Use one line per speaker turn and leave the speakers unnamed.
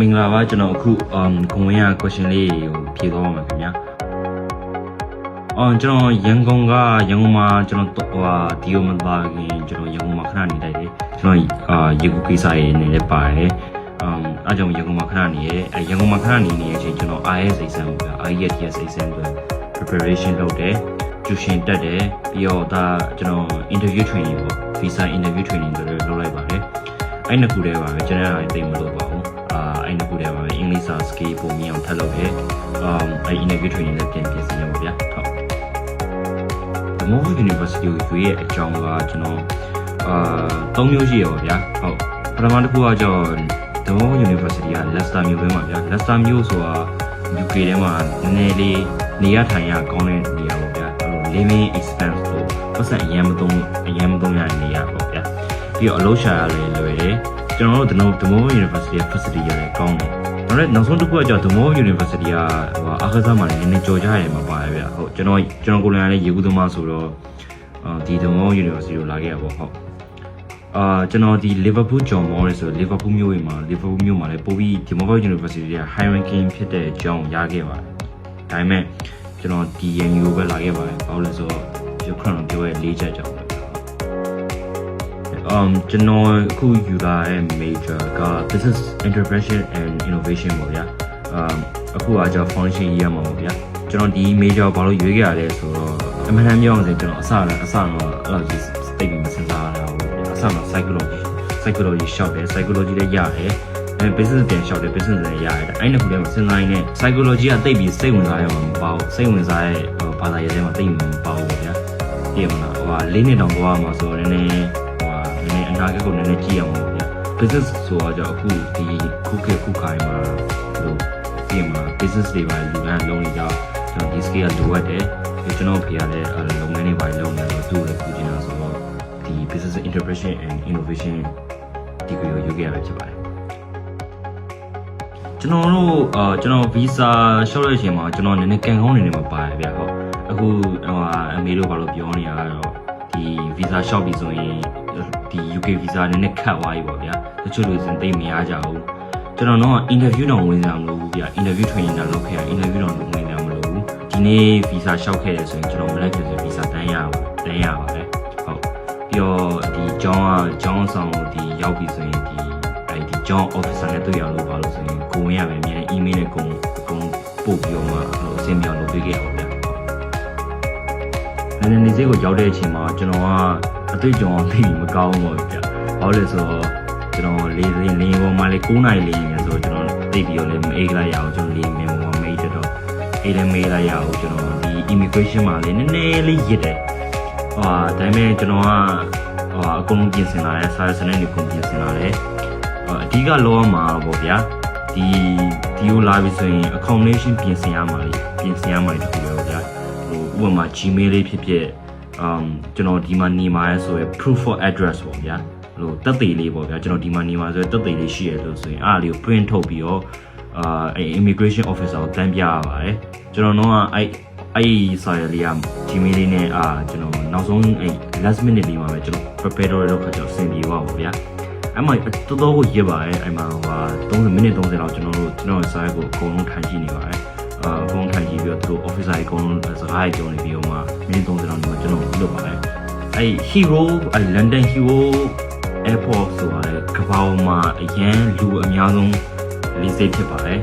မင်္ဂလာပါကျွန်တော်အခု um ဂုံဝင်းရ question လေးကိုဖြေသွားပါမယ်ခင်ဗျာ။အော်ကျွန်တော်ရန်ကုန်ကရန်ကုန်မှာကျွန်တော်ဟိုဟာဒီယိုမလာခင်ကျွန်တော်ရန်ကုန်မှာခဏနေလိုက်တယ်။ကျွန်တော်အာရေကူကိစ္စရေးနေလည်းပါတယ်။ um အားကြောင့်ရန်ကုန်မှာခဏနေရဲအဲရန်ကုန်မှာခဏနေနေတဲ့အချိန်ကျွန်တော် IS exam ပေါ့ဗျာ IELTS exam အတွက် preparation လုပ်တယ်။ကျူရှင်တက်တယ်ပြီးတော့ဒါကျွန်တော် interview training ပေါ့ visa interview training တွေလုပ်လိုက်ပါတယ်။အဲ့နှစ်ခုတည်းပါပဲကျွန်တော်အဲ့တိတ်မလုပ်ပါဘူး။ အာအဲ့နှစ်ခုတည်းပါပဲအင်္ဂလိပ်စာ skill ပုံမြင်အောင်ထပ်လုပ်တယ်။ um အဲ့ interview training လည်းပြန်ပြင်ဆင်ရပါဗျာ။ဟုတ်။ The Moho University ကိုရွေးရဲ့အကြောင်းကကျွန်တော်အာ၃မျိုးရှိရပါဗျာ။ဟုတ်။ပထမတစ်ခုကကျတော့ The Moho University က Leicester မြို့ပဲမှာဗျာ။ Leicester မြို့ဆိုတာ UK ထဲမှာနည်းနည်းလေးနေရထိုင်ရကောင်းတဲ့နေရာပေါ့ဗျာအဲ့လို living expense ကိုပတ်စံအရင်မသုံးအရင်မသုံးရတဲ့နေရာပေါ့ဗျာပြီးတော့အလုပ်ရှာရလည်းလွယ်တယ် ကျွန်တော်တို့ The Moho University ရဲ့ facility ရလည်းကောင်းတယ်ဒါပေမဲ့နောက်ဆုံးတစ်ခုကကျတော့ The Moho University ကဟိုအားကစားမှာလည်းနည်းနည်းကြော်ကြရတယ်မှာပါတယ်ဗျာဟုတ်ကျွန်တော်ကျွန်တော်ကိုယ်လည်းလည်းရေကူးသမားဆိုတော့အာဒီ The Moho University ကိုလာခဲ့ရပေါ့ဟုတ်အာကျွန်တော်ဒီ Liverpool John Moore ဆို Liverpool မြို့ဝင်မှာ Liverpool မြို့မှာလည်းပို့ပြီး The Moho University က high ranking ဖြစ်တဲ့အကြောင်းရခဲ့ပါတယ်။ဒါပေမဲ့ကျွန်တော် DNU ပဲလာခဲ့ပါတယ်။ဘာလို့လဲဆိုတော့ဒီခဏပြောရဲ၄ချက်ကြောင်းပဲ။ um ကျွန်တော်အခုယူလာတဲ့ major က business entrepreneurship and innovation ပေါ့ဗျာ။ um အခုကကျွန်တော် foundation ရေးရမှာပေါ့ဗျာ။ကျွန်တော်ဒီ major ဘာလို့ရွေးခဲ့ရလဲဆိုတော့အမှန်တမ်းပြောအောင်ဆိုကျွန်တော်အစကအစတော့အဲ့လိုကြီးသိပြီးမစင်စားရဘူးဗျာ။အစမှာ psychology psychology ရှောက်တယ် psychology လည်းရတယ်။အဲ business ပြန်ရှောက်တယ် business လည်းရတယ်။အဲ့နှစ်ခုထဲမှာစဉ်းစားရင်းနဲ့ psychology ကသိပြီးစိတ်ဝင်စားရမှာမပေါ့။စိတ်ဝင်စားရဲ့ဘာသာရေးထဲမှာသိမှမပေါ့ဘူးဗျာ။ပြည့်မလား။ဟိုဟာလေးနှစ်တောင်သွားမှာဆိုတော့နည်းနည်းဟိုဟာနည်းနည်း အနာဂတ်ကိုနည်းနည်းကြည့်အောင်ပေါ့ဗျာ။ business ဆိုတော့ကြောင့်အခုဒီခုခေတ်ခုခိုင်မှာလို့ပြည့်မလား business တွေပါလူကလုံးနေကြကျွန်တော်ဒီ skill ကလိုအပ်တယ်။ဒီကျွန်တော်ဖေရလည်းလုပ်ငန်းတွေပါလုပ်နေတော့သူ့လည်းပူကျင်တာဆိုတော့ဒီ business interpretation and innovation ဒီကိုယူခဲ့ရပဲဖြစ်ပါတယ်ကျွန်တော်တို့အာကျွန်တော် visa လျှောက်တဲ့အချိန်မှာကျွန်တော်နည်းနည်းကန်ကောင်းနေနေမှာပါတယ်ဗျဟုတ်အခုဟိုအမေတို့ဘာလို့ပြောနေရတော့ဒီ visa လျှောက်ပြီဆိုရင် ဒီ UK visa နည်းနည်းခတ်သွားပြီပေါ့ဗျာတချို့လူစင်သိမရကြဘူးကျွန်တော်တော့ interview တော့ဝင်ကြမလို့ဘူးဗျ interview training တော့လုပ်ခဲ့ရ interview တော့ဝင်ကြမလို့ဘူးဒီနေ့ visa လျှောက်ခဲ့ရဆိုရင်ကျွန်တော်မလိုက်ဖြစ်ဆို visa တန်းရပါတန်းရပါတယ်ဟုတ်ပြီးတော့ဒီ John က John ဆောင်ဒီရောက်ပြီဆိုရင်ဒီအဲဒီ John officer နဲ့တွေ့ရလို့ပါလို့ဆိုရင်ကိုဝင်ရမယ်အမြဲ email နဲ့ကိုကိုပို့ပြီးတော့မှဟိုအဆင်ပြေအောင်လုပ်ပေးခဲ့ရပါဗျာ။အနေနဲ့ဈေးကိုရောက်တဲ့အချိန်မှာကျွန်တော်က အတွေ့အကြုံအသိမကောင်းဘူးပေါ့ဗျာ။ဘာလို့လဲဆိုတော့ကျွန်တော်လေးစင်းနေပေါ်မှာလေ9နိုင်လေးနေဆိုတော့ကျွန်တော်သိပြီးတော့လည်းမအိတ်လိုက်ရအောင်ကျွန်တော်လေးမြန်ပေါ်မှာမိတ်တော့အိတ်လည်းမေးလိုက်ရအောင်ကျွန်တော်ဒီ immigration မှာလည်းနည်းနည်းလေးရစ်တယ်။ဟာဒါပေမဲ့ကျွန်တော်ကဟာအကုန်လုံးပြင်ဆင်လာတယ်စာရစနစ်တွေကုန်ပြင်ဆင်လာတယ်။အဓိကလောမှာပေါ့ဗျာ။ဒီဒီကိုလာပြီဆိုရင် accommodation ပြင်ဆင်ရမှာလေပြင်ဆင်ရမှာတခုပဲပေါ့ဗျာဟိုဥပမာ Gmail လေးဖြစ်ဖြစ် um ကျွန်တော်ဒီမှာနေမှာရဲဆိုရယ် proof for address ပေါ့ဗျာဟိုတက်သေးလေးပေါ့ဗျာကျွန်တော်ဒီမှာနေမှာဆိုရယ်တက်သေးလေးရှိရလို့ဆိုရင်အားလေးကို print ထုတ်ပြီးတော့အာအဲ immigration officer ကိုတန်းပြရပါတယ်ကျွန်တော်တော့အဲ့အဲ့စာရလေးက Gmail လေးနဲ့အာကျွန်တော်နောက်ဆုံးအဲ့ last minute လေးမှာပဲကျွန်တော် prepare တော့လောက်ခါကျတော့စင်ပြေပါပေါ့ဗျာအဲ့မှာတော်တော်ကိုရစ်ပါတယ်အဲ့မှာဟိုဟာ30မိနစ်30လောက်ကျွန်တော်တို့ကျွန်တော်ရဲ့ site ကိုအကုန်လုံးထိုင်ကြည့်နေပါတယ် အာအကုန်ထိုင်ကြည့်ပြီးတော့သူတို့ officer တွေအကုန်လုံးစကားတွေပြောနေပြီးတော့မှမိနစ်30လောက်ဒီမှာကျွန်တော်လုပ်ပါတယ်အဲ့ hero အဲ့ London hero airport ဆိုတာလေကမ္ဘာပေါ်မှာအရန်လူအများဆုံးလေးစိတ်ဖြစ်ပါတယ်